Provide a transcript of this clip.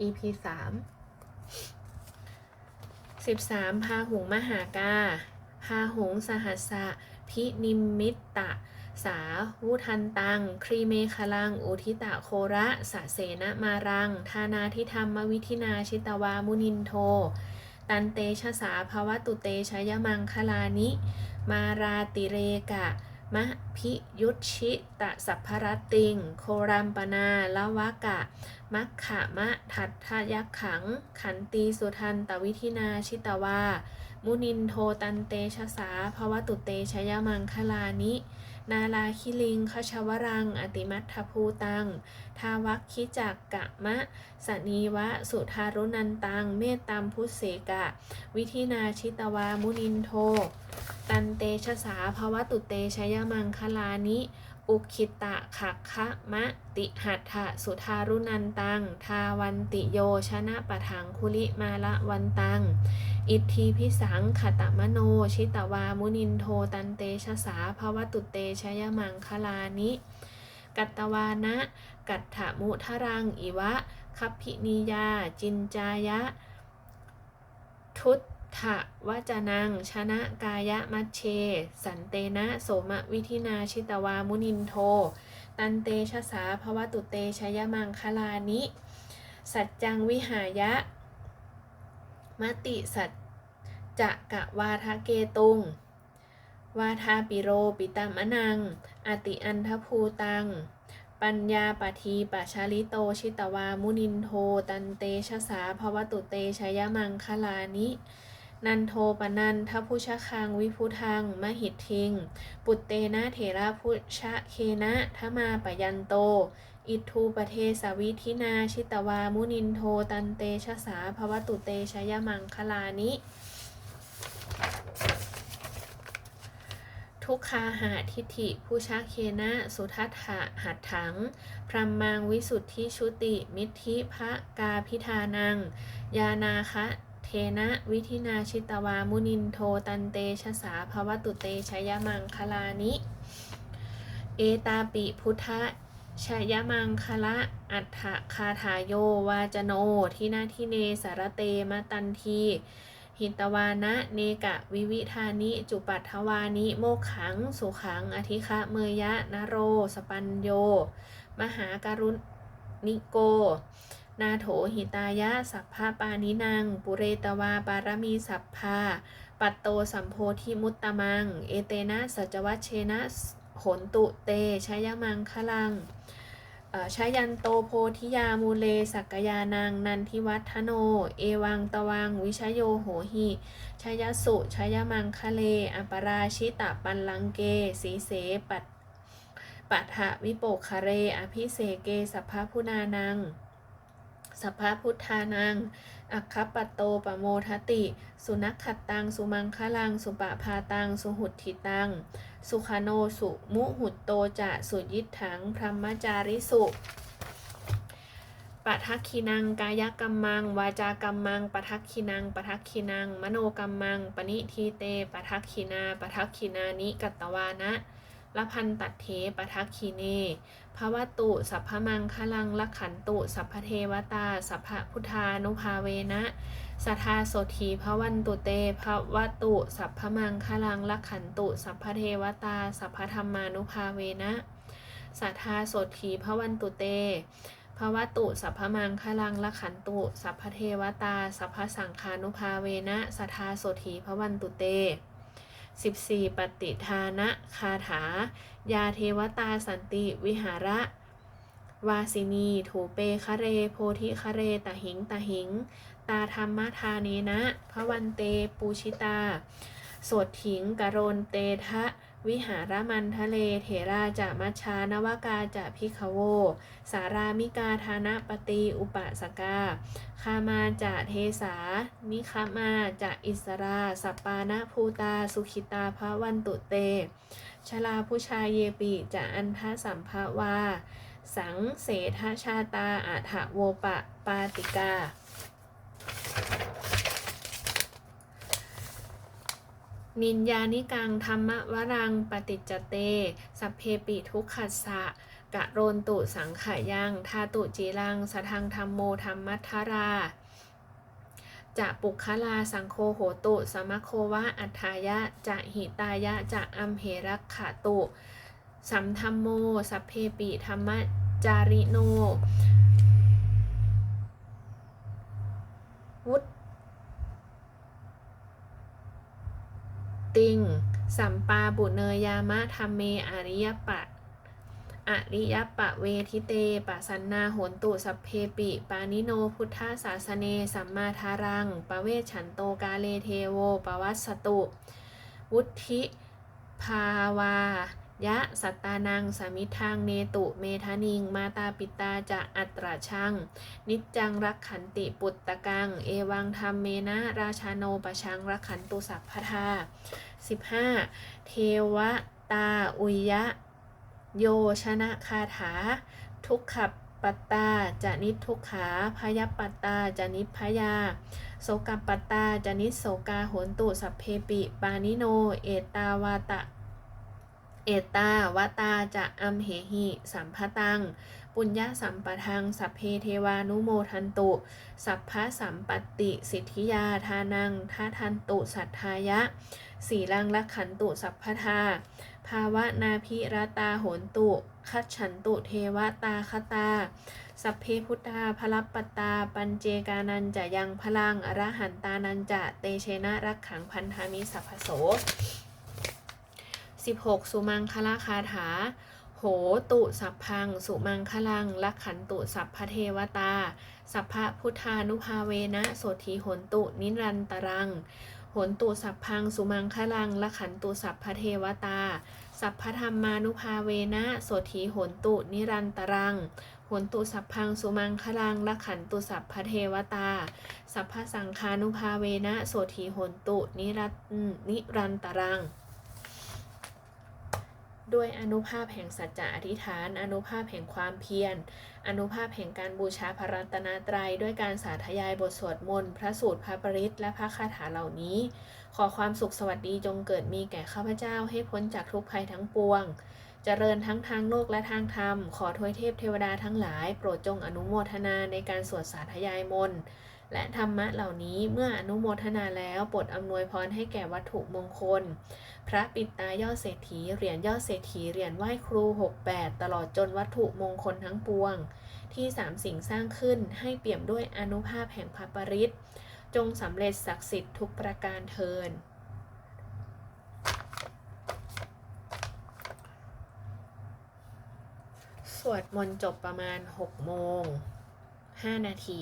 EP สามสิบสามพาหุงมหากา พาหุงสหัสสะ พินิมมิตตะ สาวุทันตัง ครีเมคลัง อุทิตะโคระสะเสนะมารังทานาทิธรรมวิธินาชิตวามุนินโท ตันเตชะสาภวตุเตชยมังคลานิ มาราติเรกะ มะพิยุชิตะสัพพรตติง โครัมปนาละวะกะ มัคขะมะทัตทยักขัง ขันตีสุทันตวิธินาชิตวา มุนินโทตันเตชะสาภวตุเตชยมังคลานิ นาลาคิลิงคชวรัง อติมัตถภูตัง ทาวัคคิจักกะมะ สนีวะ สุทารุนันตัง เมตตามพุเสกะ วิธินาชิตวามุนินโท ตันเตชะสาภวตุเตชยมังคลานิ อุคิตะขักคะมะ ติหัตถะสุทารุนันตัง ทาวันติโยชนะปะถังคุลิมาละวันตัง อิทธิพิสังขตมโน ชิตวามุนินโทตันเตชะสาภวตุเตชยมังคลานิ กัตตวานะ กัตถมุทรัง อิวะ คัพพินิยา จินจายะ ทุตถะวจนัง ชนะกายะมัชเช สันเตนะโสมวิธินาชิตวามุนินโท ตันเตชะสาภวตุเตชยมังคลานิ สัจจังวิหายะ มติสัจจะกะวาทะเกตุง วาทาปิโรปิตามะนัง อติอันทภูตัง ปัญญาปทีปชาลิโตชิตวามุนินโท ตันเตชะสาภวตุเตชยมังคลานินันโทปนันทพุชคังวิพุทัง มหิตทิง ปุตเตนะเถระพุชะเคนะทมาปยันโต อิทูปเทสวิธินาชิตวามุนินโทตันเตชะสาภวตุเตชยมังคลานิ ทุกคาหาทิฏฐิผู้ชาเคนะสุทัฏฐะหัดถัง พรหมังวิสุทธิชุติมิทธิภะกาพิธานัง ยานาคะเทนะวิธินาชิตวามุนินโทตันเตชะสาภวตุเตชยมังคลานิ เอตาปิพุทธ ชยมังคละอัฏฐคาถายโยวาจโน ทินาทิเนสารเตมตันที หิตวานะเนกะวิวิธานิ จุปัทวานิโมกขัง สุขัง อธิคะเมยะนโร สปัญโย มหาการุณิโก นาโถหิตายะ สัพพปานินังปุเรตวาปารมีสัพพาปัตโตสัมโพธิมุตตมัง เอเตนะสัจวัชเชนะ โหนตุเตชยมังคลังชยันโตโพธิยามูเลสักยานางนันทิวัฒโน เอวังตวังวิชโยโหหิชยสุชยมังคะเล อปราชิตะปันลังเก สีเสปัตปัฏฐวิโปกคาเร อภิเสเกสัพพพุนานัง สัพพพุทธานัง อัคคปโตปโมทติ สุนัขขัตตัง สุมังคลัง สุปะพาตัง สุหุติตัง สุขโนสุมุหุตโตจะสุยิทถัง พรหมจาริสุปทักขินังกายกรรมัง วาจากรรมังปทักขินังปทักขินัง มโนกรรมังปณิทีเตปทักขินาปทักขินานิกัตตวานะ ละพันตัดเทปทักขิเนภวตุ สัพพมังคลังลักขันตุ สัพพเทวตา สัพพพุทธานุภาเวนะสัทธาโสธีภวันตุเตภวตุ สัพพมังคลังลักขันตุ สัพพเทวตา สัพพธรรมานุภาเวนะสัทธาโสธีภวันตุเตภวตุ สัพพมังคลังลักขันตุ สัพพเทวตา สัพพสังฆานุภาเวนะสัทธาโสธีภวันตุเต 14 ปฏิทานะคาถา ยาเทวตาสันติวิหาระ วาสินีถูเปคะเร โพธิคะเรตหิงตหิง ตาธรรมทาเนนะพระวันเตปูชิตาสดถิงกโรนเตทะ วิหารมันทะเลเถราจะมัชชานวากาจะพิคโว สารามิกาธานะปฏิอุปสกาคามาจะเทสา นิคมาจะอิสราสัปปานะภูตาสุขิตาภวันตุเต ชลาผู้ชายเยปิจะอันทสัมภวา สังเสทชาตาอาถโวปะปาติกา นินยานิกังธรรมวรังปฏิจจเต สัพเพปิทุกขัสสะกะโรนตุสังขยังทาตุจีรังสทังธรรมโมธรรมัทธาราจะปุคลาสังโคโหตุ สมะโควะอัฏฐายะจะหิตายะจะอัมเหรักขะตุ สัมธรรมโม สัพเพปิธรรมจาริโน วุตติง สัมปาบุเนยามะธรรมเมอริยปะอริยปะเวทิเตปะสันนาโหนตุสัพเพปิ ปานิโนพุทธศาสเน สัมมาทารัง ปะเวชฉันโตกาเลเทโวปวัสสตุ วุธิภาวา ยะสัตตานังสมิทังเนตุเมธานิง มาตาปิตาจะอัตราชัง นิจจังรักขันติปุตตะกัง เอวังธรรมเมนะราชาโนปชังรักขันตุสัพพทา 15. เทวตาอุยยะโยชนะคาถา ทุกขปัตตาจะนิทุกขาพยปัตตาจะนิพยา โสกปัตตาจะนิโสกาโหนตุสัพเพปิ ปานิโน เอตาวาตะ เอตาวตาจะอัมเหหิสัมภตัง ปุญญาสัมปทัง สัพเพเทวานุโมทันตุ สัพพะสัมปติสิทธิยาทานังท่าทันตุสัทธายะ สีลังลักขันตุสัพพทา ภาวะนาพิรตาโหนตุคัจฉันตุเทวตาคตา สัพเพพุทธาพลัปปตา ปัญเจกานันจะยังพลังอรหันตานันจะเตเชนะรักขังพันธามิสัพพโส 16 สุมังคลาคาถา โหตุสัพพัง สุมังคลังลักขันตุสัพพเทวตา สัพพะพุทธานุภาเวนะโสธีโหนตุนิรันตรังโหนตุสัพพังสุมังคลังลักขันตุสัพพเทวตา สัพพธรรมานุภาเวนะโสธีโหนตุนิรันตรังโหนตุสัพพังสุมังคลังลักขันตุสัพพเทวตา สัพพสังคานุภาเวนะโสธีโหนตุนิรัตนิรันตรัง ด้วยอนุภาพแห่งสัจจะอธิษฐาน อนุภาพแห่งความเพียร อนุภาพแห่งการบูชาพระรัตนตรัย ด้วยการสาธยายบทสวดมนต์ พระสูตรพระปริตและพระคาถาเหล่านี้ ขอความสุขสวัสดีจงเกิดมีแก่ข้าพเจ้าให้พ้นจากทุกภัยทั้งปวง เจริญทั้งทางโลกและทางธรรม ขอทวยเทพเทวดาทั้งหลาย โปรดจงอนุโมทนาในการสวดสาธยายมนต์ และธรรมะเหล่านี้เมื่ออนุโมทนาแล้วปรดอำนวยพรให้แก่วัตถุมงคล พระปิดตายอดเศรษฐีเหรียญยอดเศรษฐีเหรียญไหว้ครู 68 ตลอดจนวัตถุมงคลทั้งปวง ที่สามสิ่งสร้างขึ้นให้เปี่ยมด้วยอนุภาพแห่งพระปริตจงสำเร็จศักดิ์สิทธิ์ทุกประการเทินสวดมนต์จบประมาณ 6 โมง 5 นาที